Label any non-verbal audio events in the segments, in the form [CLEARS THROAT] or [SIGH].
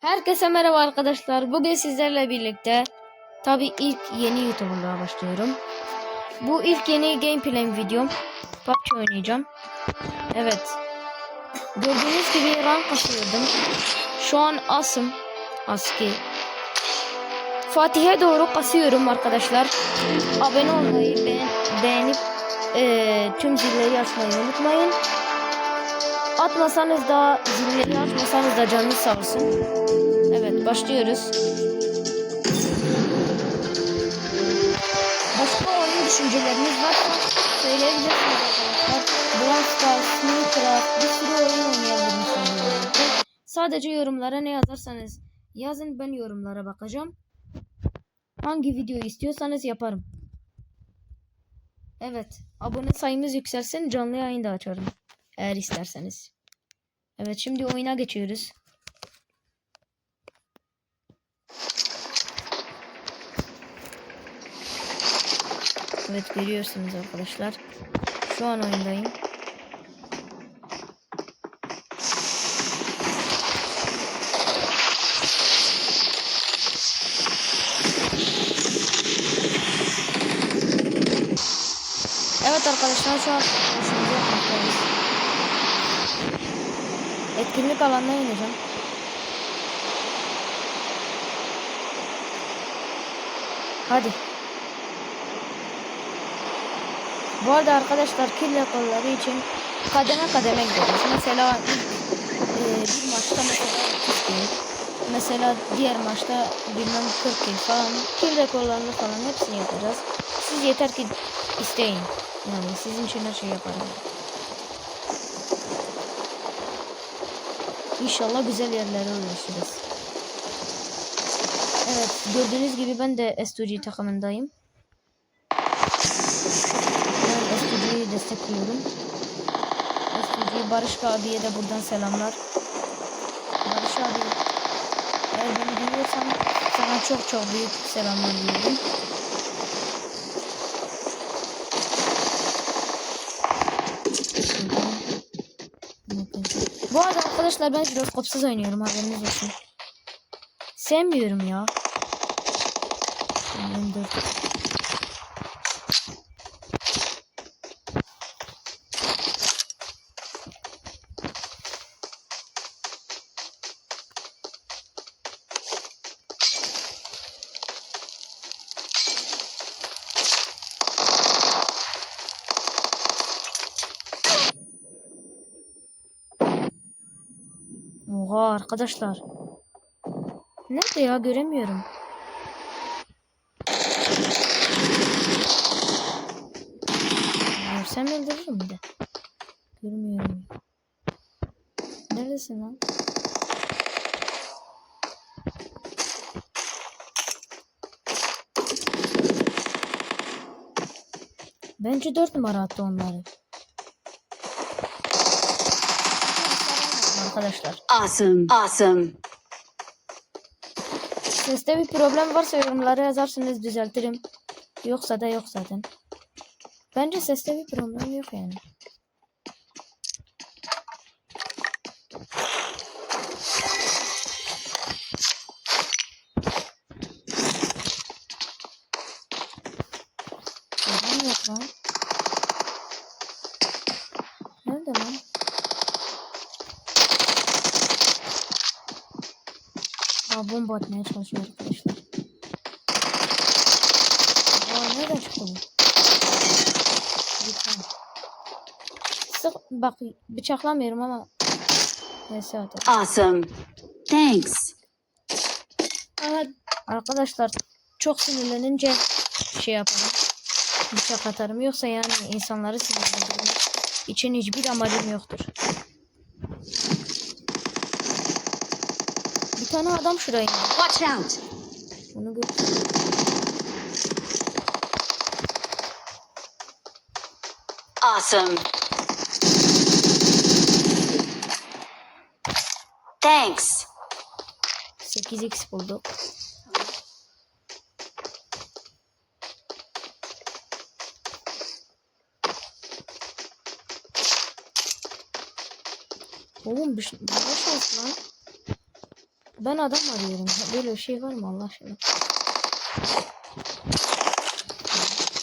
Herkese merhaba arkadaşlar. Bugün sizlerle birlikte tabi ilk yeni YouTuber'lığa başlıyorum. Bu ilk yeni gameplay videom. PUBG oynayacağım. Evet. Gördüğünüz gibi rank kasıyordum. Şu an asım. Aski. Fatih'e doğru kasıyorum arkadaşlar. Abone olmayı, beğen beğenip eee, tüm zilleri açmayı unutmayın. Atmasanız da zilleri açmasanız da canınız sağ olsun. Evet başlıyoruz. Başka oyun düşünceleriniz varsa söyleyebilirsiniz arkadaşlar. Brawl Stars, Minecraft bir sürü oyun oynayabilirim. Sadece yorumlara ne yazarsanız yazın ben yorumlara bakacağım. Hangi videoyu istiyorsanız yaparım. Evet abone sayımız yükselsin canlı yayın da açarım. Eğer isterseniz. Evet şimdi oyuna geçiyoruz. Evet görüyorsunuz arkadaşlar. Şu an oyundayım. Evet arkadaşlar şu an yapmaktayız. Etkinlik alanına ineceğim. Hadi. Bu arada arkadaşlar kill rekorları için kademe kademe gidiyoruz. Mesela e, bir maçta mesela 30 kill. Mesela diğer maçta bilmem 40 kill falan. Kill rekorlarını falan hepsini yapacağız. Siz yeter ki isteyin. Yani sizin için her şey yaparım. İnşallah güzel yerlere ulaşırız. Evet gördüğünüz gibi ben de S2G takımındayım. Ben S2G'yi destekliyorum. S2G Barış abiye de buradan selamlar. Barış abi eğer beni dinliyorsan sana çok çok büyük selamlar diliyorum. Arkadaşlar ben jiroskopsuz oynuyorum haberiniz olsun. Sevmiyorum ya. Oha arkadaşlar. Nerede ya göremiyorum. Görsem öldürürüm de. Görmüyorum. Neredesin lan? Bence dört numara attı onları. Arkadaşlar. Awesome. Awesome. Seste bir problem varsa yorumlara yazarsınız düzeltirim. Yoksa da yok zaten. Bence seste bir problem yok yani. Neden yok lan? Nerede lan? Aa, bomba atmaya çalışıyor arkadaşlar. Aa, nereden çıktı bu? Lütfen. Sık bak bıçaklamıyorum ama neyse hadi. Awesome. Thanks. Evet. Arkadaşlar çok sinirlenince şey yaparım. Bıçak atarım. Yoksa yani insanları sinirlendirmek için hiçbir amacım yoktur. Tane adam şuraya indi. Watch out. Bunu gör. Awesome. Thanks. 8x bulduk. Oğlum bir şey, bir şey olsun lan. Ben adam arıyorum. Böyle bir şey var mı Allah aşkına?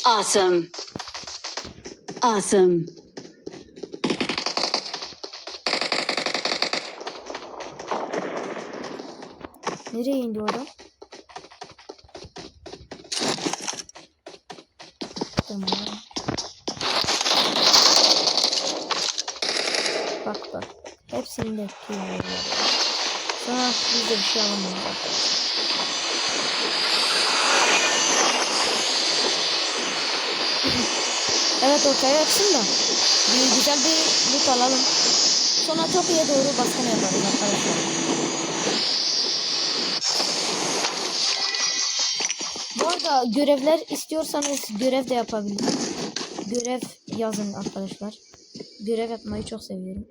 Awesome. Awesome. Nereye indi o adam? Tamam. Bak bak. Hepsini de kullanıyor. Sonra biz de bir şey alamayız. Evet ortaya açsın da. Bir güzel bir loot alalım. Sonra Tokyo'ya doğru baskın yaparız arkadaşlar. Bu arada görevler istiyorsanız görev de yapabilirim. Görev yazın arkadaşlar. Görev yapmayı çok seviyorum.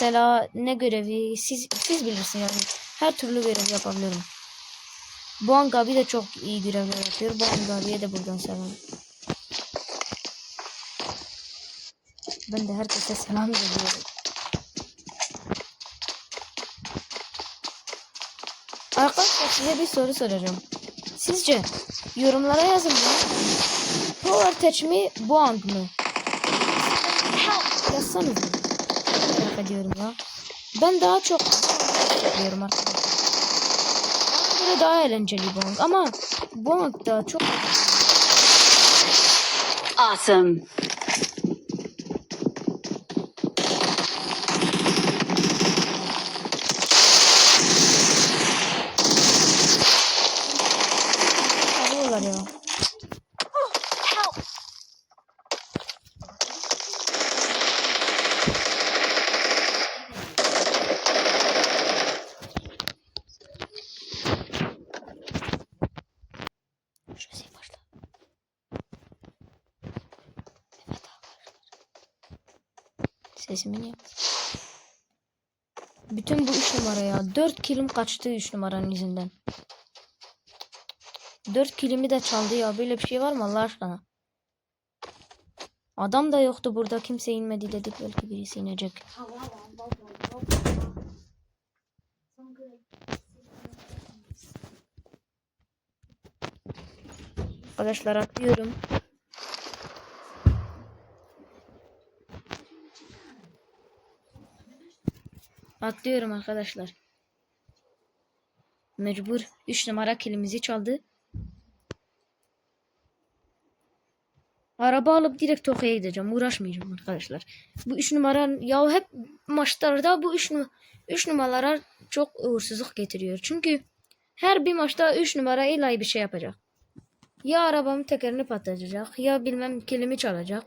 Mesela ne görevi siz siz bilirsiniz yani. Her türlü görev yapabiliyorum. Boğan Gabi de çok iyi görevler yapıyor. Boğan Gabi'ye de buradan selam. Ben de herkese selam veriyorum. Arkadaşlar size bir soru soracağım. Sizce yorumlara yazın ya. Power Touch mi Boğang mı? Yazsanız mı? Ediyorum ya. Ben daha çok diyorum arkadaşlar. Bana daha eğlenceli Boğang ama Boğang da çok Awesome. alıyorlar ya. Şurası başla. Evet arkadaşlar. Sesimi niye? Bütün bu üç numara ya. Dört kilim kaçtı üç numaranın yüzünden. Dört kilimi de çaldı ya. Böyle bir şey var mı Allah aşkına? Adam da yoktu burada. Kimse inmedi dedik. Belki birisi inecek. Arkadaşlar atlıyorum. Atlıyorum arkadaşlar. Mecbur 3 numara kilimizi çaldı. Araba alıp direkt Tokyo'ya gideceğim. Uğraşmayacağım arkadaşlar. Bu 3 numara ya hep maçlarda bu 3 3 numaralar çok uğursuzluk getiriyor. Çünkü her bir maçta 3 numara illa bir şey yapacak. Ya arabamın tekerini patlatacak ya bilmem kilimi çalacak.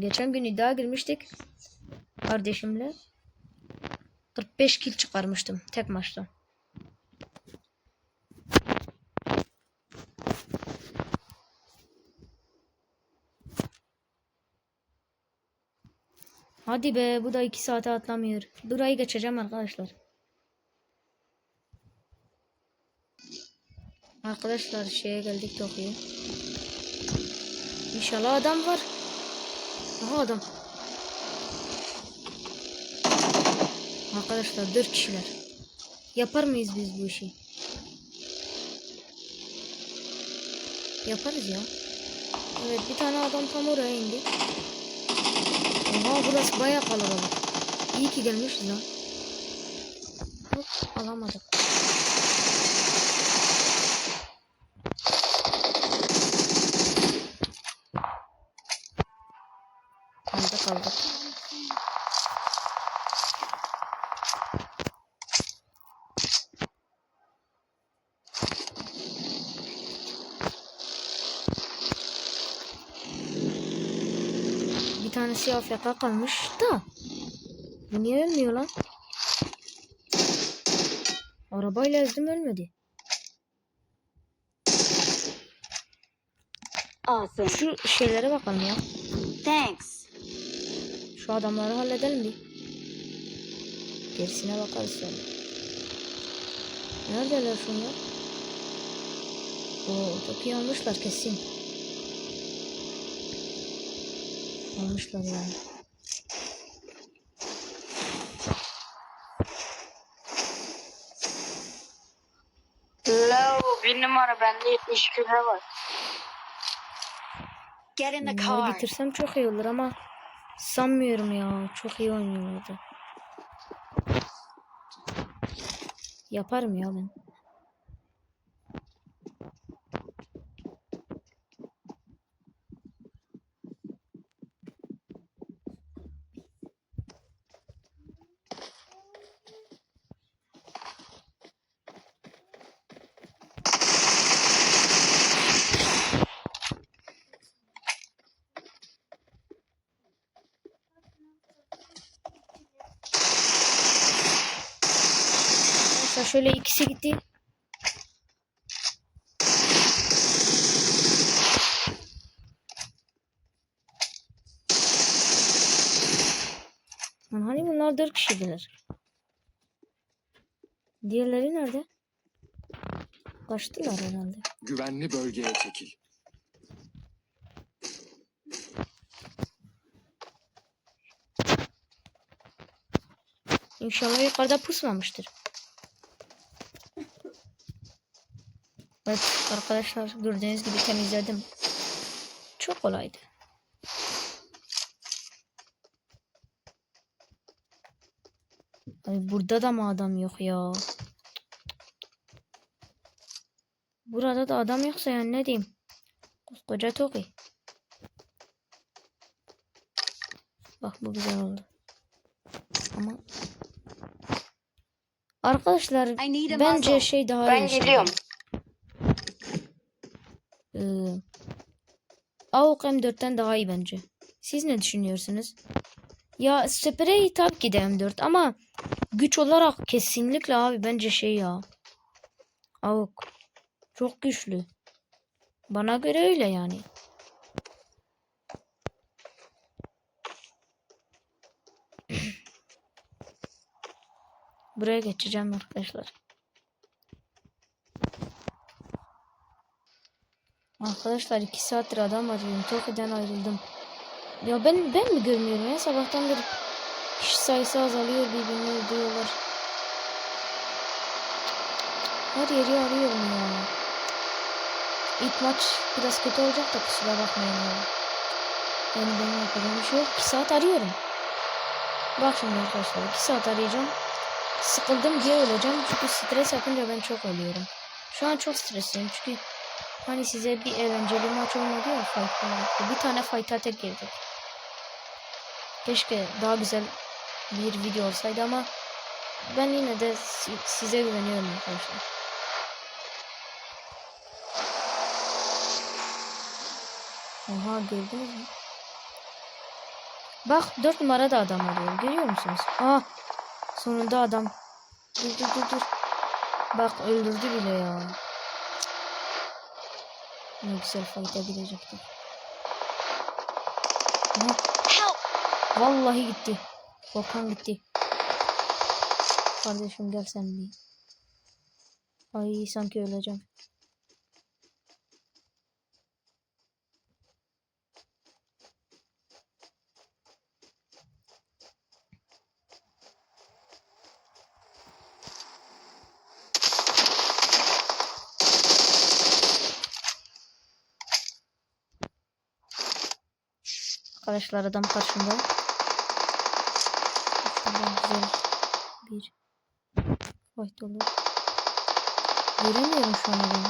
Geçen gün iddia girmiştik kardeşimle. 45 kil çıkarmıştım tek maçta. Hadi be bu da 2 saate atlamıyor. Burayı geçeceğim arkadaşlar. Arkadaşlar şeye geldik Tokyo'ya. İnşallah adam var. Aha adam. Arkadaşlar 4 kişiler. Yapar mıyız biz bu işi? Yaparız ya. Evet bir tane adam tam oraya indi. Oha burası bayağı kalabalık. İyi ki gelmişiz lan. Hop alamadık. Bir tanesi AFK kalmış da. Bu niye ölmüyor lan? Arabayla ezdim ölmedi. Awesome. Şu şeylere bakalım ya. Thanks. Şu adamları halledelim bir. Gerisine bakarız sonra. Neredeler şunlar? Oo, çok iyi almışlar kesin. Almışlar yani. Hello, bir numara bende 72 lira var. Get in the Bunları car. bitirsem çok iyi olur ama sanmıyorum ya. Çok iyi oynuyorlardı. Yaparım ya ben. Mesela şöyle ikisi gitti. Lan hani bunlar dört kişiydiler. Diğerleri nerede? Kaçtılar herhalde. Güvenli bölgeye çekil. İnşallah yukarıda pusmamıştır. Evet arkadaşlar gördüğünüz gibi temizledim. Çok kolaydı. Ay burada da mı adam yok ya? Burada da adam yoksa yani ne diyeyim? Koskoca Toki. Bak bu güzel oldu. Ama Arkadaşlar bence şey daha Ben iyi. şey. geliyorum. AUK M4'ten daha iyi bence. Siz ne düşünüyorsunuz? Ya sprey tabii ki de M4 ama güç olarak kesinlikle abi bence şey ya. AUK. Çok güçlü. Bana göre öyle yani. [CLEARS THROAT] Buraya geçeceğim arkadaşlar. Arkadaşlar iki saattir adam arıyorum. Toki'den ayrıldım. Ya ben ben mi görmüyorum ya sabahtan beri kişi sayısı azalıyor birbirini öldürüyorlar. Her yeri arıyorum ya. İlk maç biraz kötü olacak da kusura bakmayın ya. Yani benim yapacağım bir şey yok. 2 saat arıyorum. Bak şimdi arkadaşlar 2 saat arayacağım. Sıkıldım diye öleceğim. Çünkü stres yapınca ben çok ölüyorum. Şu an çok stresliyim çünkü Hani size bir eğlenceli maç olmadı ya fight. Bir tane fight'a tek girdik. Keşke daha güzel bir video olsaydı ama ben yine de si- size güveniyorum arkadaşlar. Oha gördünüz mü? Bak 4 numara da adam arıyor. Görüyor musunuz? Aa sonunda adam. Dur dur dur dur. Bak öldürdü bile ya. Ne güzel fayda girecekti. Aha, vallahi gitti. Volkan gitti. Kardeşim gel sen bir. Ay sanki öleceğim. Arkadaşlar adam karşımda. Güzel bir fight olur. Göremiyorum şu an adamı.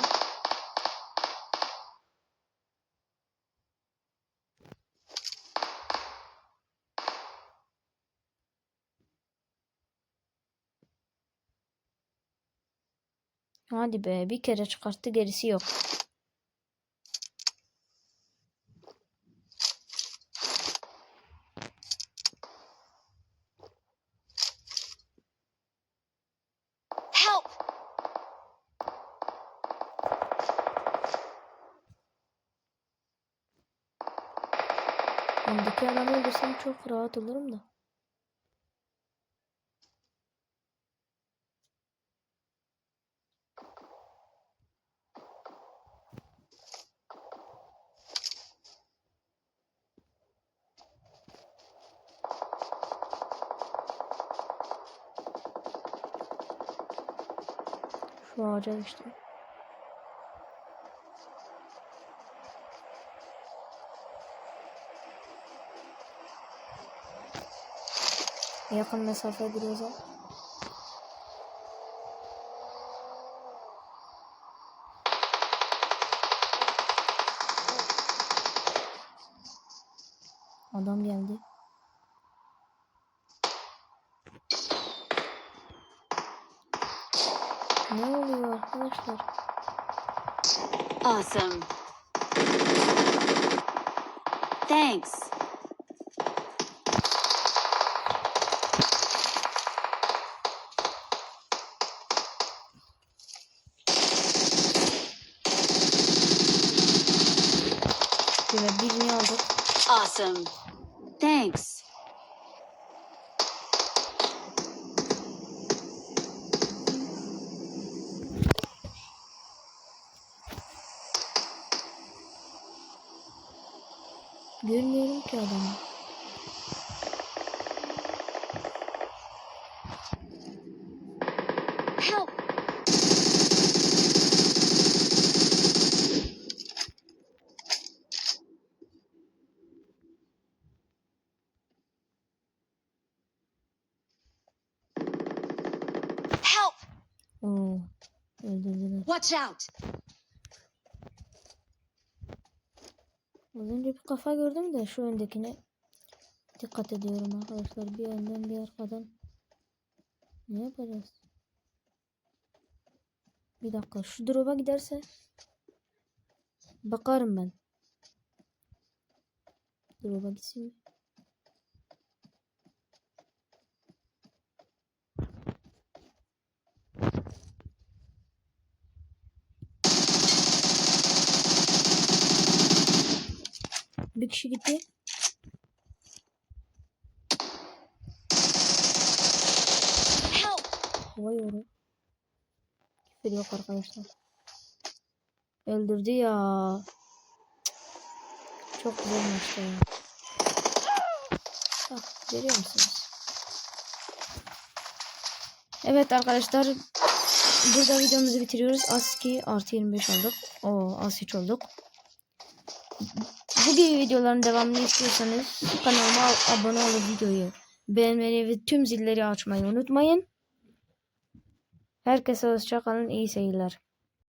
Hadi be bir kere çıkarttı gerisi yok. Öndeki adamı öldürsem çok rahat olurum da. Şu ağaca düştüm. Yakın mesafe ha. Adam geldi. Ne oluyor arkadaşlar? Awesome. Thanks. Awesome. Thanks. Görmüyorum ki adamı. Watch out! Az önce bir kafa gördüm de şu öndekine dikkat ediyorum arkadaşlar. Bir önden bir arkadan. Ne yapacağız? Bir dakika şu drop'a giderse bakarım ben. Drop'a gitsin. Bir kişi gitti. Help! Vay oru. Küfür yok arkadaşlar. Öldürdü ya. Çok güzel maçtı ya. Bak görüyor musunuz? Evet arkadaşlar. Burada videomuzu bitiriyoruz. ASCII artı 25 olduk. O az hiç olduk. Bu gibi videoların devamını istiyorsanız kanalıma abone olup videoyu beğenmeyi ve tüm zilleri açmayı unutmayın. Herkese hoşça kalın. iyi seyirler.